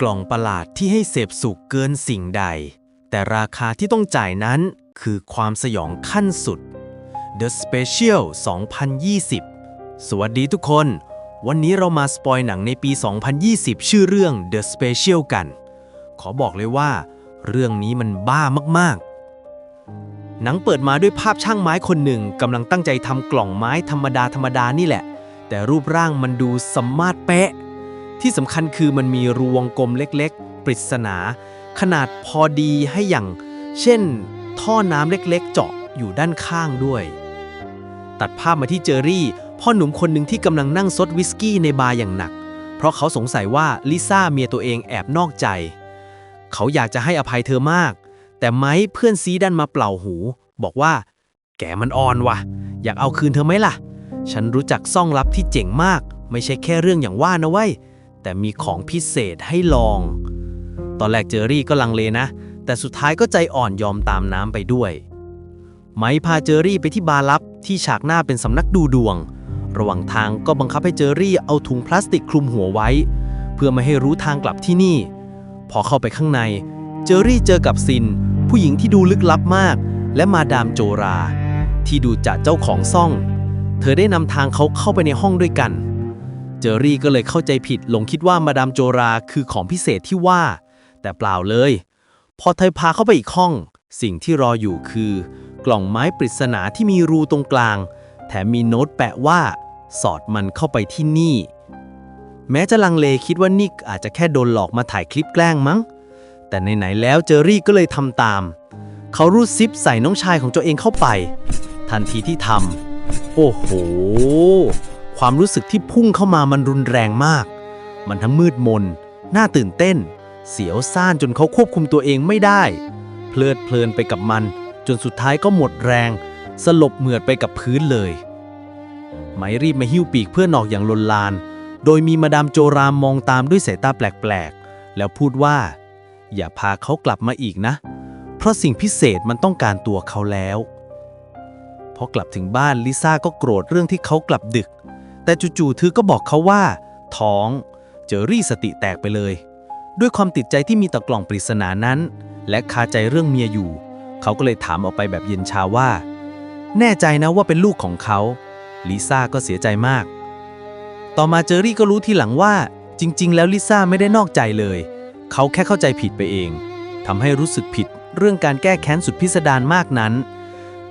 กล่องประหลาดที่ให้เสพสุขเกินสิ่งใด แต่ราคาที่ต้องจ่ายนั้นคือความสยองขั้นสุด The Special 2020 สวัสดีทุกคน วันนี้เรามาสปอยหนังในปี 2020 ชื่อเรื่อง The Special กัน ขอบอกเลยว่า เรื่องนี้มันบ้ามากๆ หนังเปิดมาด้วยภาพช่างไม้คนหนึ่งกำลังตั้งใจทำกล่องไม้ธรรมดาธรรมดานี่แหละ แต่รูปร่างมันดูสมมาตรเป๊ะ ที่สำคัญคือมันมีรูวงกลมเล็กๆ ปริศนา ขนาดพอดีให้อย่าง เช่น ท่อน้ำเล็กๆ เจาะอยู่ด้านข้างด้วย ตัดภาพมาที่เจอรี่ พ่อหนุ่มคนหนึ่งที่กำลังนั่งซดวิสกี้ในบาร์อย่างหนัก เพราะเขาสงสัยว่าลิซ่าเมียตัวเองแอบนอกใจ เขาอยากจะให้อภัยเธอมาก แต่ไม้เพื่อนซีดันมาเปล่าหู บอกว่า แกมันอ่อนวะอยากเอาคืนเธอไหมล่ะ ฉันรู้จักซ่องลับที่เจ๋งมาก ไม่ใช่แค่เรื่องอย่างว่านะเว้ย แต่มีของพิเศษให้ลอง ตอนแรกเจอรี่ก็ลังเลนะ แต่สุดท้ายก็ใจอ่อนยอมตามน้ำไปด้วย ไมพาเจอรี่ไปที่บาร์ลับที่ฉากหน้าเป็นสำนักดูดวง ระหว่างทางก็บังคับให้เจอรี่เอาถุงพลาสติกคลุมหัวไว้ เพื่อไม่ให้รู้ทางกลับที่นี่ พอเข้าไปข้างใน เจอรี่เจอกับซิน ผู้หญิงที่ดูลึกลับมาก และมาดามโจรา ที่ดูจะเจ้าของซ่อง เธอได้นำทางเขาเข้าไปในห้องด้วยกัน เจอรี่ก็เลยเข้าใจผิดหลงคิดว่ามาดามโจราคือของพิเศษที่ว่า แต่เปล่าเลย พอเธอพาเข้าไปอีกห้อง สิ่งที่รออยู่คือ กล่องไม้ปริศนาที่มีรูตรงกลาง แถมมีโน้ตแปะว่า สอดมันเข้าไปที่นี่ แม้จะลังเลคิดว่านิกอาจจะแค่โดนหลอกมาถ่ายคลิปแกล้งมั้ง แต่ไหนๆแล้วเจอรี่ก็เลยทำตาม เขารูดซิปใส่น้องชายของตัวเองเข้าไป ทันทีที่ทำโอ้โห ความรู้สึกที่พุ่งเข้ามามันรุนแรงมาก มันทั้งมืดมน น่าตื่นเต้น เสียวซ่านจนเขาควบคุมตัวเองไม่ได้ เพลิดเพลินไปกับมัน จนสุดท้ายก็หมดแรง สลบเหมือดไปกับพื้นเลย ไมรีบมาหิ้วปีกเพื่อนออกอย่างลนลาน โดยมีมาดามโจรามมองตามด้วยสายตาแปลกๆ แล้วพูดว่า อย่าพาเขากลับมาอีกนะ เพราะสิ่งพิเศษมันต้องการตัวเขาแล้วพอกลับถึงบ้านลิซ่าก็โกรธเรื่องที่เขากลับดึก แต่จู่ๆเธอก็บอกเขาว่า ท้อง เจอรี่สติแตกไปเลย ด้วยความติดใจที่มีต่อกล่องปริศนานั้น และคาใจเรื่องเมียอยู่ เขาก็เลยถามออกไปแบบเย็นชาว่า แน่ใจนะว่าเป็นลูกของเขา ลิซ่าก็เสียใจมาก ต่อมาเจอรี่ก็รู้ทีหลังว่า จริง ๆ แล้วลิซ่าไม่ได้นอกใจเลย เขาแค่เข้าใจผิดไปเองทำให้รู้สึกผิดเรื่องการแก้แค้นสุดพิสดารมากนั้น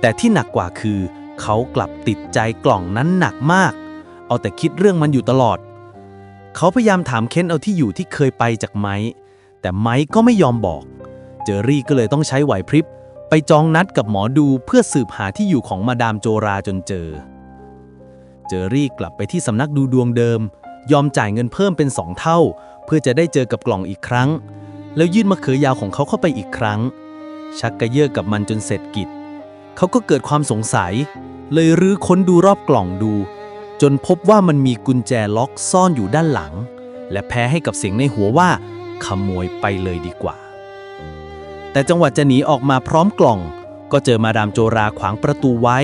แต่ที่หนักกว่าคือ เขากลับติดใจกล่องนั้นหนักมาก เอาแต่คิดเรื่องมันอยู่ตลอด เขาพยายามถามเค้นเอาที่อยู่ที่เคยไปจากไม้ แต่ไม้ก็ไม่ยอมบอก เจอรี่ก็เลยต้องใช้ไหวพริบ ไปจองนัดกับหมอดูเพื่อสืบหาที่อยู่ของมาดามโจราจนเจอ เจอรี่กลับไปที่สำนักดูดวงเดิม ยอมจ่ายเงินเพิ่มเป็นสองเท่า เพื่อจะได้เจอกับกล่องอีกครั้ง แล้วยื่นมะเขือยาวของเขาเข้าไปอีกครั้ง ชักกระเยาะกับมันจนเสร็จกิจ เขาก็เกิดความสงสัย เลยรื้อค้นดูรอบกล่องดู จนพบว่ามันมีกุญแจล็อกซ่อนอยู่ด้านหลัง และแพ้ให้กับเสียงในหัวว่า ขโมยไปเลยดีกว่า แต่จังหวะจะหนีออกมาพร้อมกล่อง ก็เจอมาดามโจราขวางประตูไว้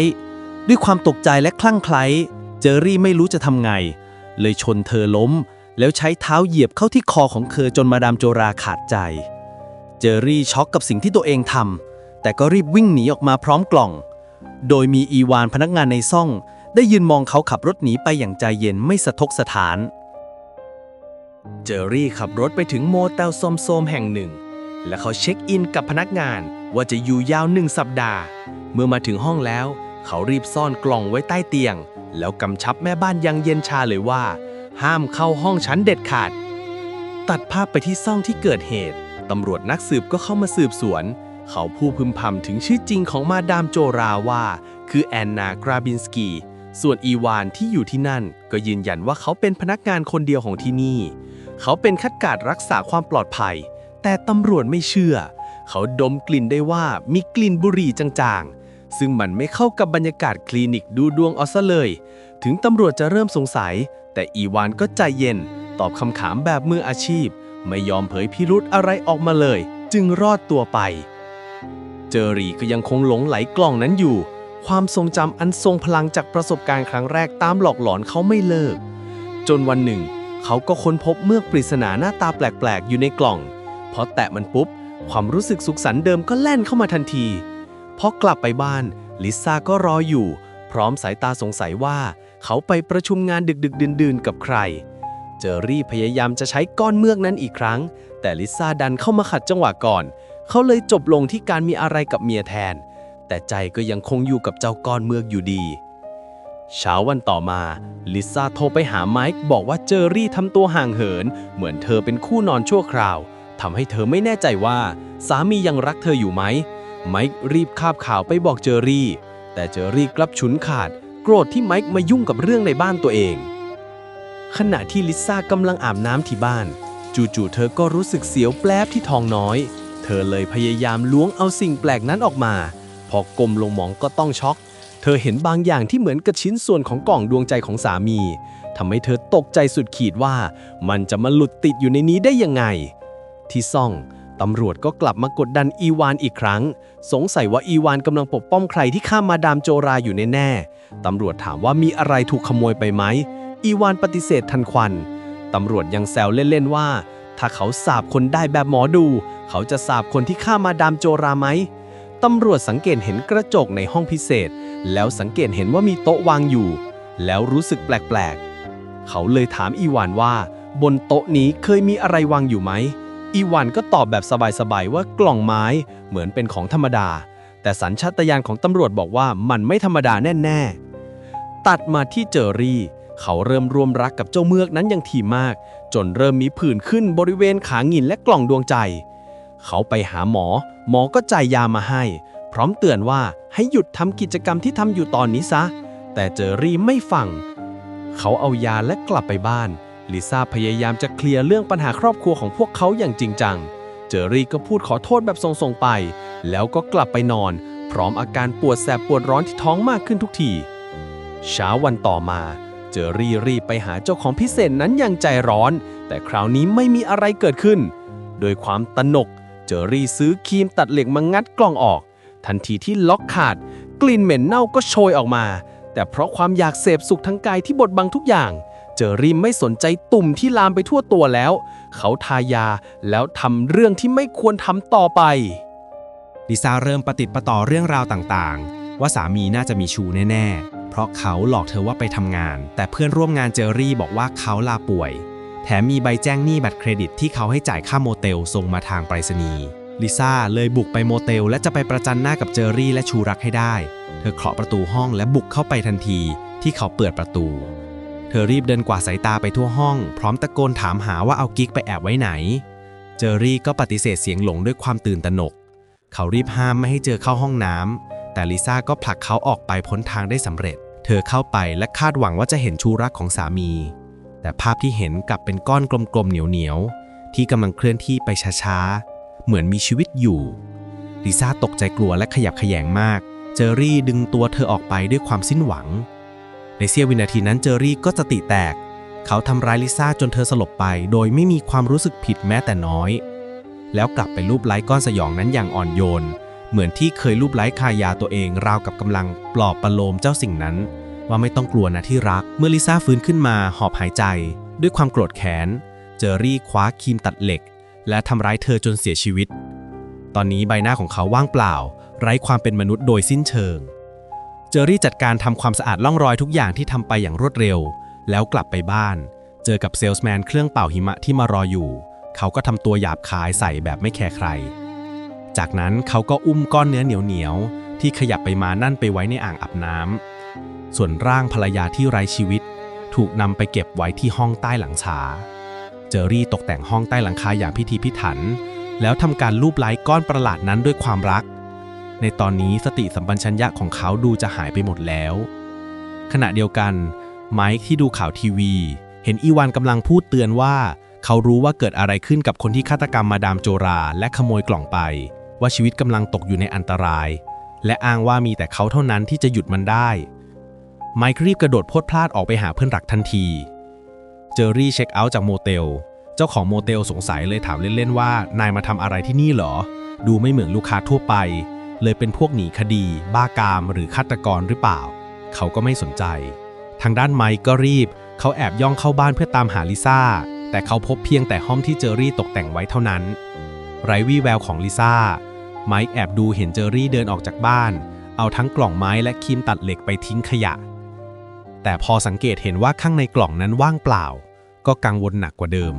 ด้วยความตกใจและคลั่งไคล้เจอรี่ไม่รู้จะทำไง เลยชนเธอล้ม แล้วใช้เท้าเหยียบเข้าที่คอของเธอจนมาดามโจราขาดใจ เจอรี่ช็อกกับสิ่งที่ตัวเองทำแต่ก็รีบวิ่งหนีออกมาพร้อมกล่อง โดยมีอีวานพนักงานในซ่อง ได้ยืนมองเขาขับรถหนีไปอย่างใจเย็นไม่สะทกสถาน เจอรี่ขับรถไปถึงโมเตลโซมๆแห่งหนึ่ง และเขาเช็คอินกับพนักงานว่าจะอยู่ยาวหนึ่งสัปดาห์ เมื่อมาถึงห้องแล้ว เขารีบซ่อนกล่องไว้ใต้เตียง แล้วกำชับแม่บ้านยังเย็นชาเลยว่า ห้ามเข้าห้องชั้นเด็ดขาด ตัดภาพไปที่ซ่องที่เกิดเหตุตำรวจนักสืบก็เข้ามาสืบสวน เขาพูดพึมพำถึงชื่อจริงของมาดามโจราว่า คือแอนนากราบินสกี ส่วนอีวานที่อยู่ที่นั่นก็ยืนยันว่าเขาเป็นพนักงานคนเดียวของที่นี่ เขาเป็นคัดการรักษาความปลอดภัย แต่ตำรวจไม่เชื่อ เขาดมกลิ่นได้ว่ามีกลิ่นบุหรี่จางๆ ซึ่งมันไม่เข้ากับบรรยากาศคลินิกดูดวงเอาซะเลย ถึงตำรวจจะเริ่มสงสัย แต่อีวานก็ใจเย็น ตอบคำถามแบบมืออาชีพ ไม่ยอมเผยพิรุธอะไรออกมาเลย จึงรอดตัวไป เจอรี่ก็ยังคงหลงไหลกล่องนั้นอยู่ ความทรงจำอันทรงพลังจากประสบการณ์ครั้งแรกตามหลอกหลอนเขาไม่เลิก จนวันหนึ่ง เขาก็ค้นพบเมือกปริศนาหน้าตาแปลกๆ อยู่ในกล่องพอแตะมันปุ๊บ ความรู้สึกสุขสันต์เดิมก็แล่นเข้ามาทันทีพอกลับไปบ้าน ลิซ่าก็รออยู่ พร้อมสายตาสงสัยว่า เขาไปประชุมงานดึกๆ ดื่นๆ กับใคร เจอรี่พยายามจะใช้ก้อนเมือกนั้นอีกครั้ง แต่ลิซ่าดันเข้ามาขัดจังหวะก่อน เขาเลยจบลงที่การมีอะไรกับเมียแทน แต่ใจก็ยังคงอยู่กับเจ้าก้อนเมือกอยู่ดี เช้าวันต่อมา ลิซ่าโทรไปหาไมค์บอกว่าเจอรี่ทำตัวห่างเหิน เหมือนเธอเป็นคู่นอนชั่วคราวทำให้เธอไม่แน่ใจว่า สามียังรักเธออยู่ไหม ไมค์รีบคาบข่าวไปบอกเจอรี่ แต่เจอรี่กลับฉุนขาด โกรธที่ไมค์มายุ่งกับเรื่องในบ้านตัวเอง ขณะที่ลิซ่ากำลังอาบน้ำที่บ้าน จู่ๆเธอก็รู้สึกเสียวแปลบที่ท้องน้อย เธอเลยพยายามล้วงเอาสิ่งแปลกนั้นออกมา พอกลมลงมองก็ต้องช็อก เธอเห็นบางอย่างที่เหมือนกับชิ้นส่วนของกล่องดวงใจของสามีทำให้เธอตกใจสุดขีดว่า มันจะมาหลุดติดอยู่ในนี้ได้ยังไง ที่ซ่องตำรวจก็กลับมากดดันอีวานอีกครั้ง สงสัยว่าอีวานกำลังปกป้องใครที่ฆ่ามาดามโจราอยู่แน่ๆตำรวจถามว่ามีอะไรถูกขโมยไปไหม อีวานปฏิเสธทันควันตำรวจยังแซวเล่นๆว่า ถ้าเขาสาบคนได้แบบหมอดู เขาจะสาบคนที่ฆ่ามาดามโจราไหม ตำรวจสังเกตเห็นกระจกในห้องพิเศษ แล้วสังเกตเห็นว่ามีโต๊ะวางอยู่ แล้วรู้สึกแปลกๆ เขาเลยถามอีวานว่า บนโต๊ะนี้เคยมีอะไรวางอยู่ไหม อีวานก็ตอบแบบสบายๆว่ากล่องไม้เหมือนเป็นของธรรมดา แต่สัญชาตญาณของตำรวจบอกว่ามันไม่ธรรมดาแน่ๆ ตัดมาที่เจอรี่ เขาเริ่มร่วมรักกับเจ้าเมือกนั้นอย่างถี่มาก จนเริ่มมีผื่นขึ้นบริเวณขาหงินและกล่องดวงใจ เขาไปหาหมอ หมอก็จ่ายยามาให้ พร้อมเตือนว่าให้หยุดทำกิจกรรมที่ทำอยู่ตอนนี้ซะ แต่เจอรี่ไม่ฟัง เขาเอายาและกลับไปบ้าน ลิซ่าพยายามจะเคลียร์เรื่องปัญหาครอบครัวของพวกเขาอย่างจริงจัง เจอรี่ก็พูดขอโทษแบบทรงๆไป แล้วก็กลับไปนอน พร้อมอาการปวดแสบปวดร้อนที่ท้องมากขึ้นทุกที เช้าวันต่อมาเจอรี่รีบไปหาเจ้าของพิเศษนั้นอย่างใจร้อน แต่คราวนี้ไม่มีอะไรเกิดขึ้น โดยความตนก เจอรี่ซื้อครีมตัดเหล็กมางัดกล่องออก ทันทีที่ล็อกขาด กลิ่นเหม็นเน่าก็โชยออกมา แต่เพราะความอยากเสพสุขทางกายที่บดบังทุกอย่าง เจอรี่ไม่สนใจตุ่มที่ลามไปทั่วตัวแล้ว เขาทายาแล้วทำเรื่องที่ไม่ควรทำต่อไปลิซ่าเริ่มประติดประต่อเรื่องราวต่างๆ ว่าสามีน่าจะมีชูแน่ๆ เพราะเขาหลอกเธอว่าไปทำงาน แต่เพื่อนร่วมงานเจอรี่บอกว่าเขาลาป่วย แถมมีใบแจ้งหนี้บัตรเครดิตที่เขาให้จ่ายค่าโมเตลส่งมาทางไปรษณีย์ลิซ่าเลยบุกไปโมเตล และจะไปประจันหน้ากับเจอรี่และชูรักให้ได้ เธอเคาะประตูห้องและบุกเข้าไปทันทีที่เขาเปิดประตู เธอรีบเดินกวาดสายตาไปทั่วห้อง พร้อมตะโกนถามหาว่าเอากิ๊กไปแอบไว้ไหน เจอรี่ก็ปฏิเสธเสียงหลงด้วยความตื่นตระหนก เขารีบห้ามไม่ให้เจอเข้าห้องน้ำแต่ลิซ่าก็ผลักเขาออกไปพ้นทางได้สำเร็จ เธอเข้าไปและคาดหวังว่าจะเห็นชูรักของสามี แต่ภาพที่เห็นกลับเป็นก้อนกลมๆเหนียวๆ ที่กำลังเคลื่อนที่ไปช้าๆ เหมือนมีชีวิตอยู่ ลิซ่าตกใจกลัวและขยับขยงมาก เจอรี่ดึงตัวเธอออกไปด้วยความสิ้นหวัง ในเสี้ยววินาทีนั้นเจอรี่ก็สติแตก เขาทำร้ายลิซ่าจนเธอสลบไป โดยไม่มีความรู้สึกผิดแม้แต่น้อย แล้วกลับไปรูปไล้ก้อนสยองนั้นอย่างอ่อนโยน เหมือนที่เคยรูปไล้คายาตัวเองราวกับกำลังปลอบประโลมเจ้าสิ่งนั้น ว่าไม่ต้องกลัวนะที่รัก เมื่อลิซ่าฟื้นขึ้นมาหอบหายใจ ด้วยความโกรธแค้น เจอรี่คว้าครีมตัดเหล็ก และทำร้ายเธอจนเสียชีวิต ตอนนี้ใบหน้าของเขาว่างเปล่า ไร้ความเป็นมนุษย์โดยสิ้นเชิง เจอรี่จัดการทำความสะอาดล่องรอยทุกอย่างที่ทำไปอย่างรวดเร็ว แล้วกลับไปบ้าน เจอกับเซลส์แมนเครื่องเป่าหิมะที่มารออยู่ เขาก็ทำตัวหยาบคายใส่แบบไม่แคร์ใคร จากนั้นเขาก็อุ้มก้อนเนื้อเหนียวๆที่ขยับไปมานั่นไปไว้ในอ่างอาบน้ำ ส่วนร่างภรรยาที่ไร้ชีวิต ถูกนำไปเก็บไว้ที่ห้องใต้หลังฉาเจอรี่ตกแต่งห้องใต้หลังคาอย่างพิธีพิถัน แล้วทำการลูบไล้ก้อนประหลาดนั้นด้วยความรัก ในตอนนี้สติสัมปชัญญะของเขาดูจะหายไปหมดแล้ว ขณะเดียวกัน ไมค์ที่ดูข่าวทีวี เห็นอีวานกำลังพูดเตือนว่า เขารู้ว่าเกิดอะไรขึ้นกับคนที่ฆาตกรรมมาดามโจรา และขโมยกล่องไป ว่าชีวิตกำลังตกอยู่ในอันตราย และอ้างว่ามีแต่เขาเท่านั้นที่จะหยุดมันได้ ไมค์รีบกระโดดพดพลาดออกไปหาเพื่อนรักทันที เจอรี่เช็คเอาท์จากโมเตล เจ้าของโมเตลสงสัยเลยถามเล่นๆว่านายมาทำอะไรที่นี่เหรอ ดูไม่เหมือนลูกค้าทั่วไป เลยเป็นพวกหนีคดี บ้ากามหรือฆาตกรหรือเปล่า เขาก็ไม่สนใจ ทางด้านไมค์ก็รีบ เขาแอบย่องเข้าบ้านเพื่อตามหาลิซ่า แต่เขาพบเพียงแต่ห้องที่เจอรี่ตกแต่งไว้เท่านั้น ไร้วี่แววของลิซ่า ไมค์แอบดูเห็นเจอรี่เดินออกจากบ้าน เอาทั้งกล่องไม้และครีมตัดเหล็กไปทิ้งขยะ แต่พอสังเกตเห็นว่าข้างในกล่องนั้นว่างเปล่า ก็กังวลหนักกว่าเดิม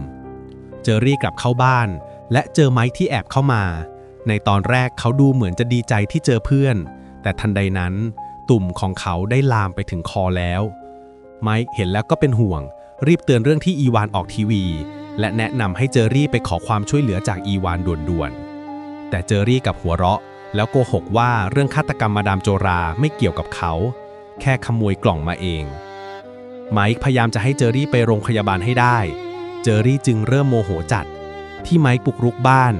เจอรี่กลับเข้าบ้าน และเจอไมค์ที่แอบเข้ามา ในตอนแรกเขาดูเหมือนจะดีใจที่เจอเพื่อน แต่ทันใดนั้น ตุ่มของเขาได้ลามไปถึงคอแล้ว ไมค์เห็นแล้วก็เป็นห่วง รีบเตือนเรื่องที่อีวานออกทีวี และแนะนำให้เจอรี่ไปขอความช่วยเหลือจากอีวานด่วนๆแต่เจอรี่กับหัวเราะ แล้วโกหกว่าเรื่องฆาตกรรมมาดามโจราไม่เกี่ยวกับเขา แค่ขโมยกล่องมาเอง ไมค์พยายามจะให้เจอรี่ไปโรงพยาบาลให้ได้ เจอรี่จึงเริ่มโมโหจัด ที่ไมค์ปลุกรุกบ้าน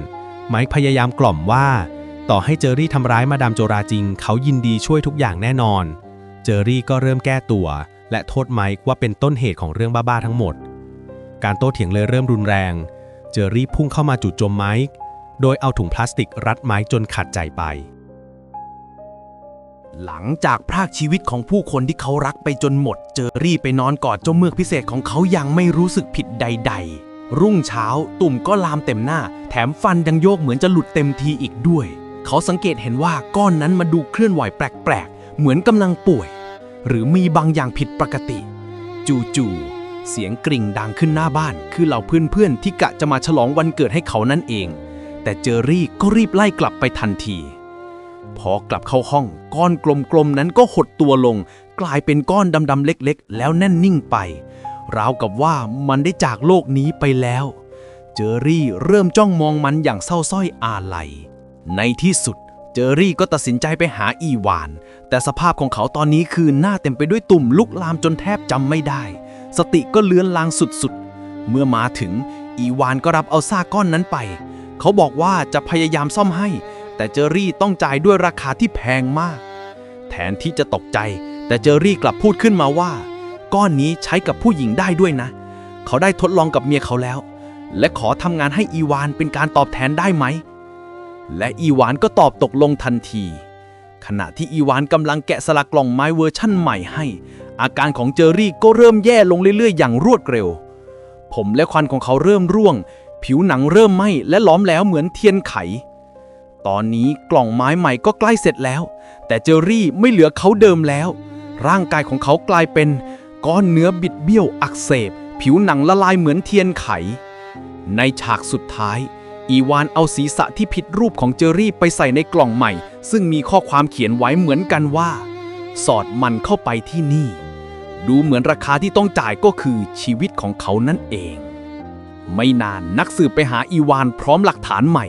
ไมค์พยายามกล่อมว่า ต่อให้เจอรี่ทำร้ายมาดามโจราจริง เขายินดีช่วยทุกอย่างแน่นอน เจอรี่ก็เริ่มแก้ตัว และโทษไมค์ว่าเป็นต้นเหตุของเรื่องบ้าๆทั้งหมด การโต้เถียงเลยเริ่มรุนแรง เจอรี่พุ่งเข้ามาจู่โจมไมค์โดยเอาถุงพลาสติกรัดไมค์จนขาดใจไป หลังจากพรากชีวิตของผู้คนที่เขารักไปจนหมด เจอรี่ไปนอนกอดเจ้าเมือกพิเศษของเขายังไม่รู้สึกผิดใด ๆ รุ่งเช้าตุ่มก็ลามเต็มหน้า แถมฟันยังโยกเหมือนจะหลุดเต็มทีอีกด้วย เขาสังเกตเห็นว่าก้อนนั้นมาดูเคลื่อนไหวแปลกๆ เหมือนกำลังป่วย หรือมีบางอย่างผิดปกติ จู่ๆเสียงกริ่งดังขึ้นหน้าบ้าน คือเหล่าเพื่อนๆที่กะจะมาฉลองวันเกิดให้เขานั่นเอง แต่เจอรี่ก็รีบไล่กลับไปทันที พอกลับเข้าห้อง ก้อนกลมๆนั้นก็หดตัวลง กลายเป็นก้อนดำๆเล็กๆ แล้วแน่นนิ่งไป ราวกับว่ามันได้จากโลกนี้ไปแล้ว เจอรี่เริ่มจ้องมองมันอย่างเศร้าส้อยอาลัย ในที่สุดเจอรี่ก็ตัดสินใจไปหาอีวาน แต่สภาพของเขาตอนนี้คือหน้าเต็มไปด้วยตุ่มลุกลามจนแทบจำไม่ได้ สติก็เลือนลางสุดๆ เมื่อมาถึงอีวานก็รับเอาซากก้อนนั้นไป เขาบอกว่าจะพยายามซ่อมให้ แต่เจอรี่ต้องจ่ายด้วยราคาที่แพงมาก แทนที่จะตกใจ แต่เจอรี่กลับพูดขึ้นมาว่า ก้อนนี้ใช้กับผู้หญิงได้ด้วยนะ เขาได้ทดลองกับเมียเขาแล้ว และขอทำงานให้อีวานเป็นการตอบแทนได้ไหม และอีวานก็ตอบตกลงทันที ขณะที่อีวานกำลังแกะสลักกล่องไม้เวอร์ชั่นใหม่ให้ อาการของเจอรี่ก็เริ่มแย่ลงเรื่อยๆ อย่างรวดเร็ว ผมและควันของเขาเริ่มร่วง ผิวหนังเริ่มไหม้และล้อมแล้วเหมือนเทียนไข ตอนนี้กล่องไม้ใหม่ก็ใกล้เสร็จแล้ว แต่เจอรี่ไม่เหลือเขาเดิมแล้ว ร่างกายของเขากลายเป็นก้อนเนื้อบิดเบี้ยวอักเสบ ผิวหนังละลายเหมือนเทียนไข ในฉากสุดท้าย อีวานเอาศีรษะที่ผิดรูปของเจอรี่ไปใส่ในกล่องใหม่ ซึ่งมีข้อความเขียนไว้เหมือนกันว่า สอดมันเข้าไปที่นี่ ดูเหมือนราคาที่ต้องจ่ายก็คือชีวิตของเขานั่นเอง ไม่นานนักสืบไปหาอีวานพร้อมหลักฐานใหม่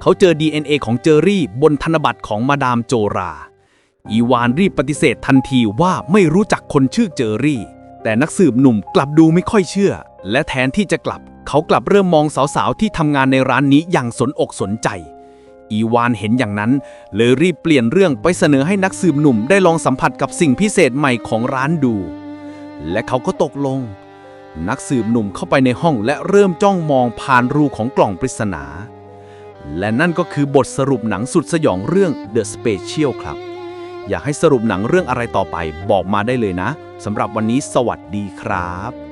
เขาเจอ DNA ของเจอรี่บนธนบัตรของมาดามโจรา อีวานรีบปฏิเสธทันทีว่าไม่รู้จักคนชื่อเจอรี่ แต่นักสืบหนุ่มกลับดูไม่ค่อยเชื่อ และแทนที่จะกลับ เขากลับเริ่มมองสาวๆที่ทำงานในร้านนี้อย่างสนอกสนใจ อีวานเห็นอย่างนั้น เลยรีบเปลี่ยนเรื่องไปเสนอให้นักสืบหนุ่มได้ลองสัมผัสกับสิ่งพิเศษใหม่ของร้านดู และเขาก็ตกลง นักสืบหนุ่มเข้าไปในห้องและเริ่มจ้องมองผ่านรูของกล่องปริศนา และนั่นก็คือบทสรุปหนังสุดสยองเรื่อง The Special ครับ อยากให้สรุปหนังเรื่องอะไรต่อไปบอกมาได้เลยนะสำหรับวันนี้สวัสดีครับ